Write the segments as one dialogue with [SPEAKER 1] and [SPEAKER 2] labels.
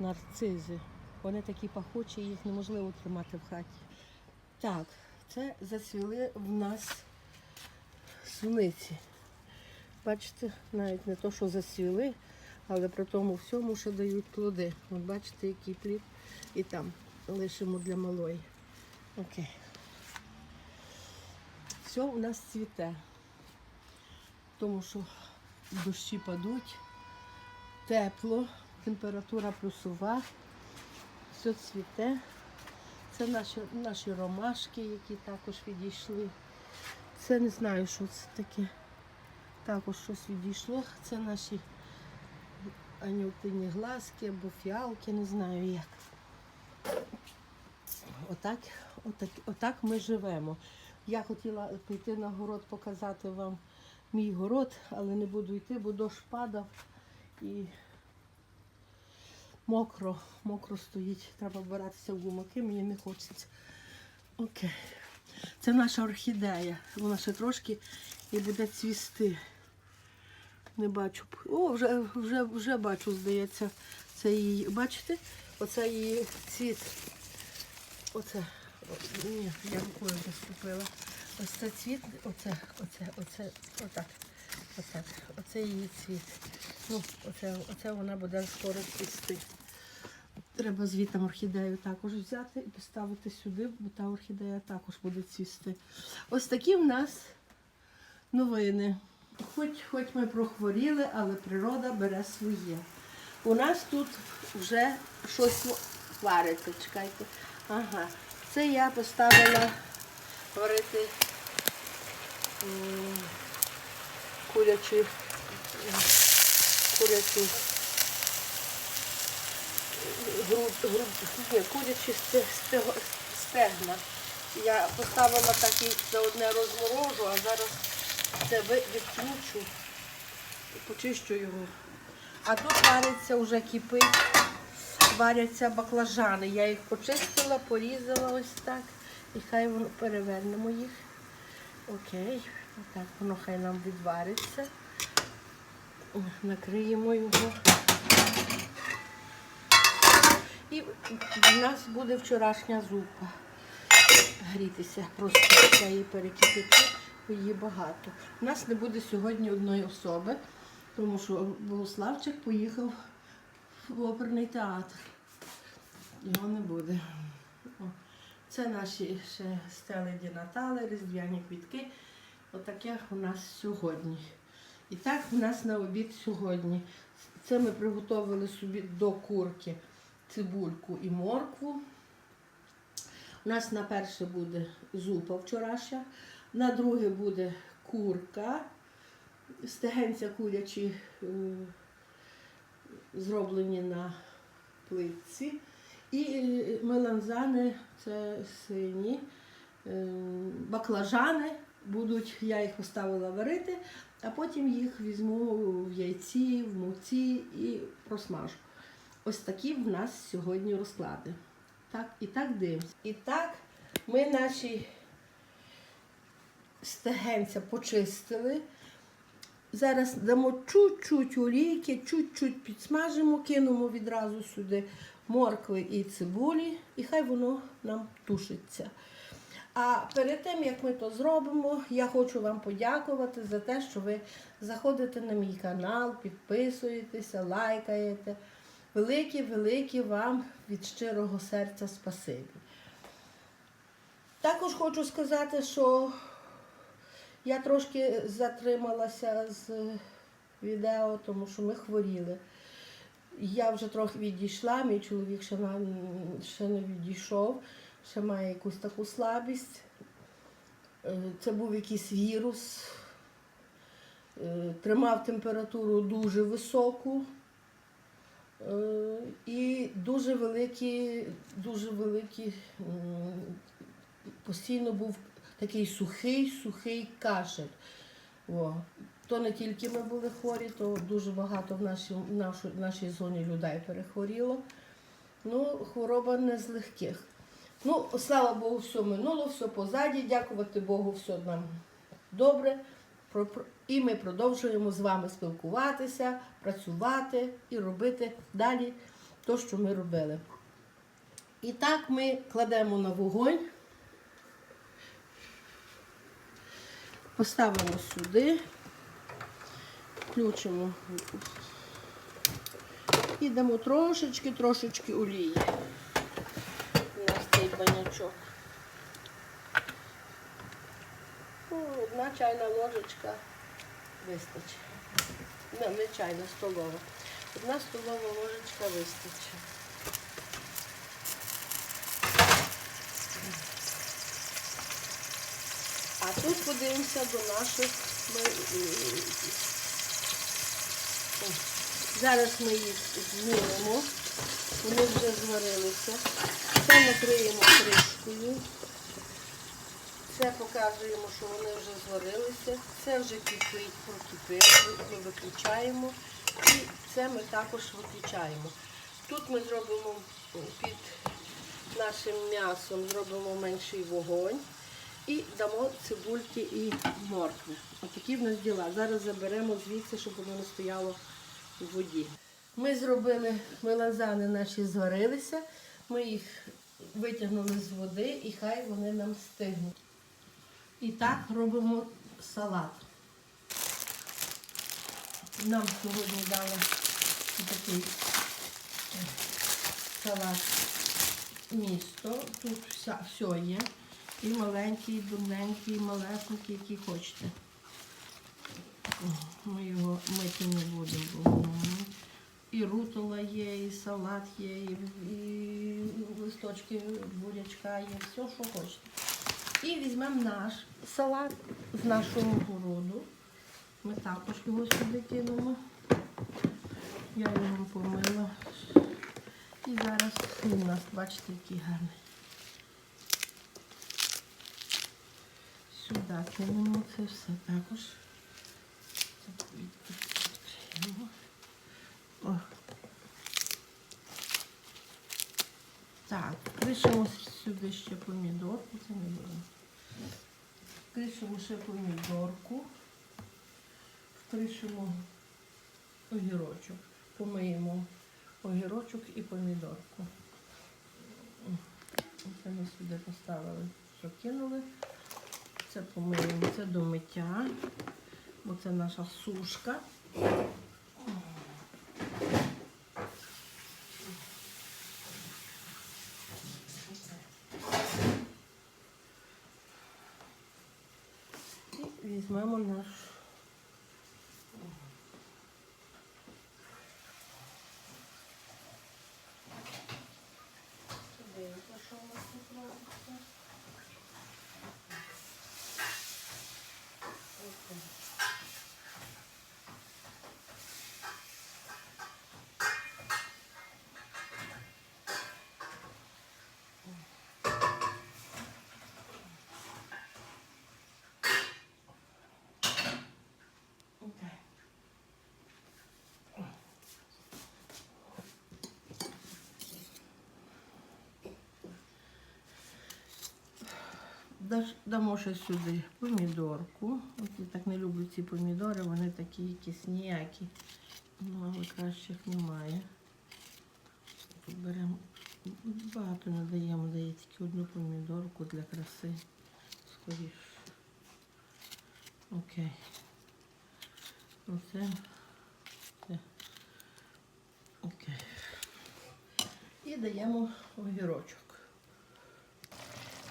[SPEAKER 1] нарцизи. Вони такі пахучі, їх неможливо тримати в хаті. Так, це зацвіли в нас суниці. Бачите, навіть не то, що зацвіли, але при тому всьому, що дають плоди. От бачите, який плід. І там лишимо для малої. Окей. Все у нас цвіте. Тому що дощі падуть, тепло, температура плюсова, все цвіте. Це наші, наші ромашки, які також відійшли. Це не знаю, що це таке. Також щось відійшло. Це наші анютині глазки або фіалки, не знаю як. Отак, отак, отак ми живемо. Я хотіла піти на город показати вам мій город, але не буду йти, бо дощ падав і мокро, мокро стоїть. Треба вбиратися в гумаки, мені не хочеться. Окей. Це наша орхідея. Вона ще трошки і буде цвісти. Не бачу. О, вже, вже, вже бачу, здається, це її. Бачите? Оце її цвіт. Оце. Ні, я рукою заступила. Ось це цвіт, оце, оце, оце, отак. Отак. Оце її цвіт. Ну, оце, оце вона буде скоро цвісти. Треба звітом орхідею також взяти і поставити сюди, бо та орхідея також буде цвісти. Ось такі в нас новини. Хоч, хоч ми прохворіли, але природа бере своє. У нас тут вже щось вариться, чекайте. Ага. Це я поставила варити курячу, курячу груд, груд, курячі стегна. Я поставила так їх за одне розморожу, а зараз це і почищу його. А тут вариться, вже кипить, варяться баклажани. Я їх почистила, порізала ось так. І хай воно перевернемо їх. Окей, отак воно хай нам відвариться. Накриємо його. І в нас буде вчорашня зупа. Грітися, просто її перекипячу, бо її багато. У нас не буде сьогодні одної особи, тому що Богославчик поїхав в оперний театр. Його не буде. Це наші ще стели Ді Натали, різдвяні квітки. Отаке у нас сьогодні. І так у нас на обід сьогодні. Це ми приготували собі до курки цибульку і моркву. У нас на перше буде зупа вчорашня, на друге буде курка, стегенця курячі е, зроблені на плитці. І е, меланзани це сині, е, баклажани будуть, я їх поставила варити, а потім їх візьму в яйці, в муці і просмажу. Ось такі в нас сьогодні розклади. Так, і так дивимося. І так ми наші стегенця почистили. Зараз дамо чуть-чуть олійки, чуть-чуть підсмажимо, кинемо відразу сюди моркви і цибулі, і хай воно нам тушиться. А перед тим, як ми то зробимо, я хочу вам подякувати за те, що ви заходите на мій канал, підписуєтеся, лайкаєте. Велике, велике вам від щирого серця спасибі. Також хочу сказати, що я трошки затрималася з відео, тому що ми хворіли. Я вже трохи відійшла, мій чоловік ще, на, ще не відійшов, ще має якусь таку слабість. Е, Це був якийсь вірус, Е, тримав температуру дуже високу. Е, І дуже великі, дуже великі, постійно був такий сухий, сухий кашель. О. То не тільки ми були хворі, то дуже багато в нашій, в нашій зоні людей перехворіло. Ну, хвороба не з легких. Ну, слава Богу, все минуло, все позаді. Дякувати Богу, все нам добре. І ми продовжуємо з вами спілкуватися, працювати і робити далі то, що ми робили. І так ми кладемо на вогонь. Поставимо сюди, включимо і дамо трошечки, трошечки олії на цей банячок. Одна чайна ложечка вистачить. Не, не чайна, столова. Одна столова ложечка вистачить. А тут подивимося до наших Зараз ми їх змінимо. Вони вже зварилися. Це накриємо кришкою. Це показуємо, що вони вже зварилися. Це вже кипить, прокипить. Ми виключаємо. І це ми також виключаємо. Тут ми зробимо під нашим м'ясом, зробимо менший вогонь. І дамо цибульки і моркви. Отакі в нас діла. Зараз заберемо звідси, щоб воно стояло в воді. Ми зробили меланзани наші зварилися. Ми їх витягнули з води і хай вони нам стигнуть. І так робимо салат. Нам сьогодні дали такий е, салат місто. Тут вся, все є. І маленький, і дурненький, і малесенький, який хочете. Ми його мити не будемо, і рутола є, і салат є, і, і листочки бурячка є, все, що хочете. І візьмемо наш салат з нашого городу. Ми також його сюди кинемо. Я його помила. І зараз у нас, бачите, який гарний. Сюди кинемо це все також. О. Так, кришимо сюди ще помідорку, це не будемо. Кришимо ще помідорку. Вкришимо огірочок. Помиємо огірочок і помідорку. Це ми сюди поставили, що кинули. Це помиємо, це до миття, бо це наша сушка. І візьмемо наш. Дивіться, що у нас тут робиться. Окей. Окей. Даш- Дамо ще сюди помідорку. От я так не люблю ці помідори, вони такі якісь ніякі. Ну, але кращих немає. Тут беремо багато не даємо, дає тільки одну помідорку для краси. Скоріше. Окей. Оце. Це. Окей. І даємо огірочок.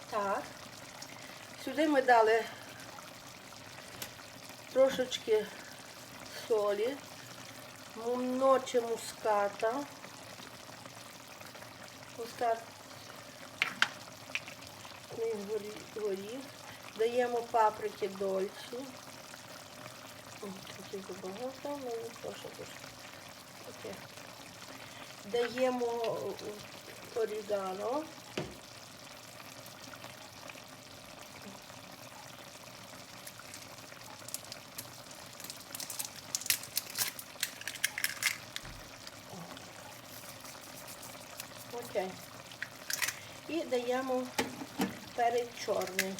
[SPEAKER 1] Так. Сюди ми дали трошечки солі, ночі муската. Мускат. Даємо паприки дольці. Трохи забагато, то, що дуже. Даємо орігано. Окей. І даємо перець чорний.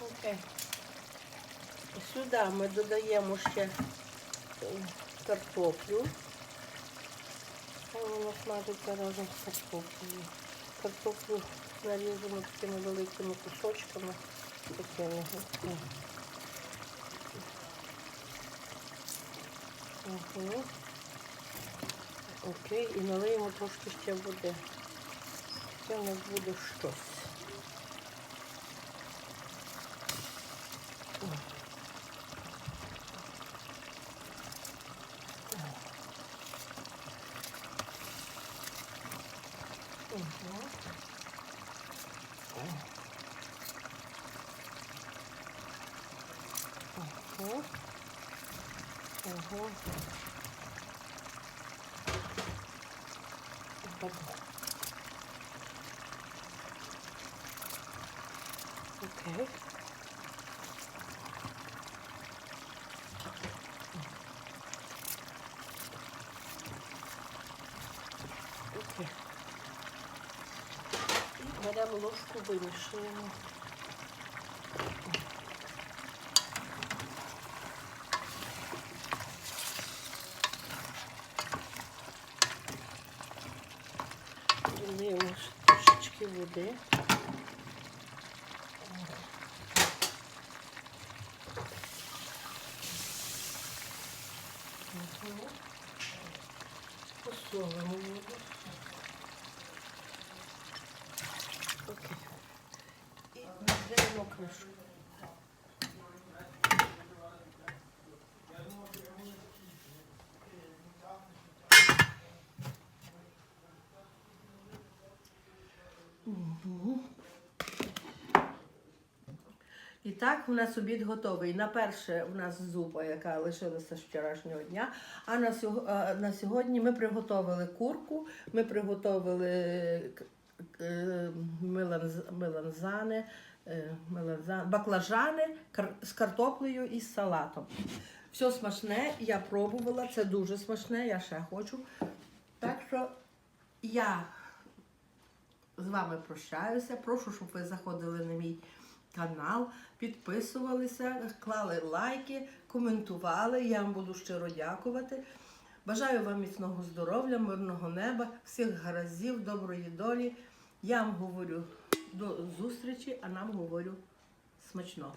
[SPEAKER 1] Окей. Сюди ми додаємо ще е, картоплю. Воно смажиться разом з картоплею. Картоплю нарізано такими великими кусочками. Такими. Угу. Окей, і налиємо трошки ще води. Це у нас буде щось. Угу. Угу. Угу. Добре. Окей. Окей. І беремо ложку, вимішуємо. Додаємо ще трошечки води. Мгм. Посолимо воду. Окей. І накриємо кришку. Мгм. І так, у нас обід готовий. На перше у нас зупа, яка лишилася з вчорашнього дня. А на, сього- на сьогодні ми приготовили курку, ми приготовили е, меланз- меланзани, е, баклажани з картоплею і з салатом. Все смачне, я пробувала, це дуже смачне, я ще хочу. Так що я з вами прощаюся. Прошу, щоб ви заходили на мій канал, підписувалися, клали лайки, коментували. Я вам буду щиро дякувати. Бажаю вам міцного здоров'я, мирного неба, всіх гаразів, доброї долі. Я вам говорю до зустрічі, а нам говорю смачного.